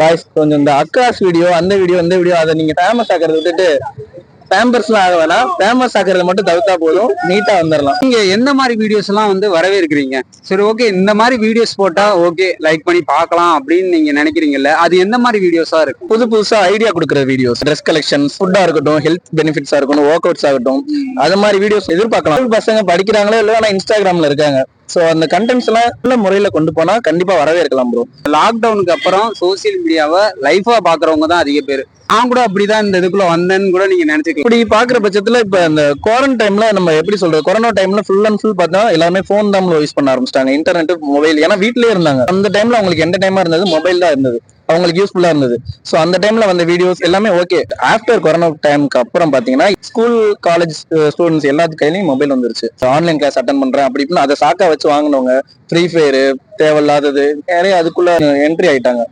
Boys கொஞ்சம் இந்த அக்காஸ் வீடியோ அந்த வீடியோ அந்த வீடியோ அதை நீங்க ஃபேமஸ் ஆக்கிறத விட்டுட்டு பேம்பர்ஸ்லாம் ஆக வேணாம். ஃபேமஸ் ஆக்கிறத மட்டும் தவிர்த்தா போதும். நீட்டா வந்துடலாம் நீங்க எந்த மாதிரி வீடியோஸ் எல்லாம் வந்து வரவேற்கிறீங்க? சரி ஓகே இந்த மாதிரி வீடியோஸ் போட்டா ஓகே லைக் பண்ணி பார்க்கலாம் அப்படின்னு நீங்க நினைக்கிறீங்கல்ல அது எந்த மாதிரி வீடியோஸா இருக்கு புது புதுசா ஐடியா கொடுக்குற வீடியோஸ் ட்ரெஸ் கலெக்ஷன் ஃபுட்டா இருக்கட்டும் ஹெல்த் பெனிஃபிட்ஸா இருக்கட்டும் ஒர்க் அவுட்ஸ் ஆகட்டும் அது மாதிரி வீடியோஸ் எதிர்பார்க்கலாம். பசங்க படிக்கிறாங்களோ இல்லையோ ஆனா இன்ஸ்டாகிராம்ல இருக்காங்க. சோ அந்த கண்டென்ட்ஸ் எல்லாம் நல்ல முறையில கொண்டு போனா கண்டிப்பா வரவேற்கலாம் ப்ரோ லாக்டவுனுக்கு அப்புறம் சோசியல் மீடியாவை லைஃபா பாக்குறவங்க தான் அதிக பேர். நான் கூட அப்படிதான் இந்த இதுக்குள்ள வந்தேன்னு கூட நீங்க நினைச்சுக்கலாம். இப்படி பாக்குற பட்சத்துல இப்ப இந்த குவாரண்ட் டைம்ல நம்ம எப்படி சொல்றது? கொரோனா டைம்ல ஃபுல் அண்ட் ஃபுல் பார்த்தா எல்லாமே ஃபோன் தான் யூஸ் பண்ண ஆரம்பிச்சிட்டாங்க. இன்டர்நெட் மொபைல் ஏன்னா வீட்லயே இருந்தாங்க. அந்த டைம்ல அவங்களுக்கு எந்த டைமா இருந்தது மொபைல் தான் இருந்தது. அவங்களுக்கு யூஸ்ஃபுல்லா இருந்தது. ஸோ அந்த டைம்ல வந்த வீடியோஸ் எல்லாமே ஓகே ஆஃப்டர் கொரோனா டைமுக்கு அப்புறம் பாத்தீங்கன்னா ஸ்கூல் காலேஜ் ஸ்டூடெண்ட்ஸ் எல்லாத்து கையிலையும் மொபைல் வந்துருச்சு. ஆன்லைன் கிளாஸ் அட்டன் பண்றேன் அப்படி இப்படின்னு அதை சாக்கா வச்சு வாங்கினவங்க ஃப்ரீ ஃபயரு தேவையில்லாதது நிறைய அதுக்குள்ள என்ட்ரி ஆயிட்டாங்க.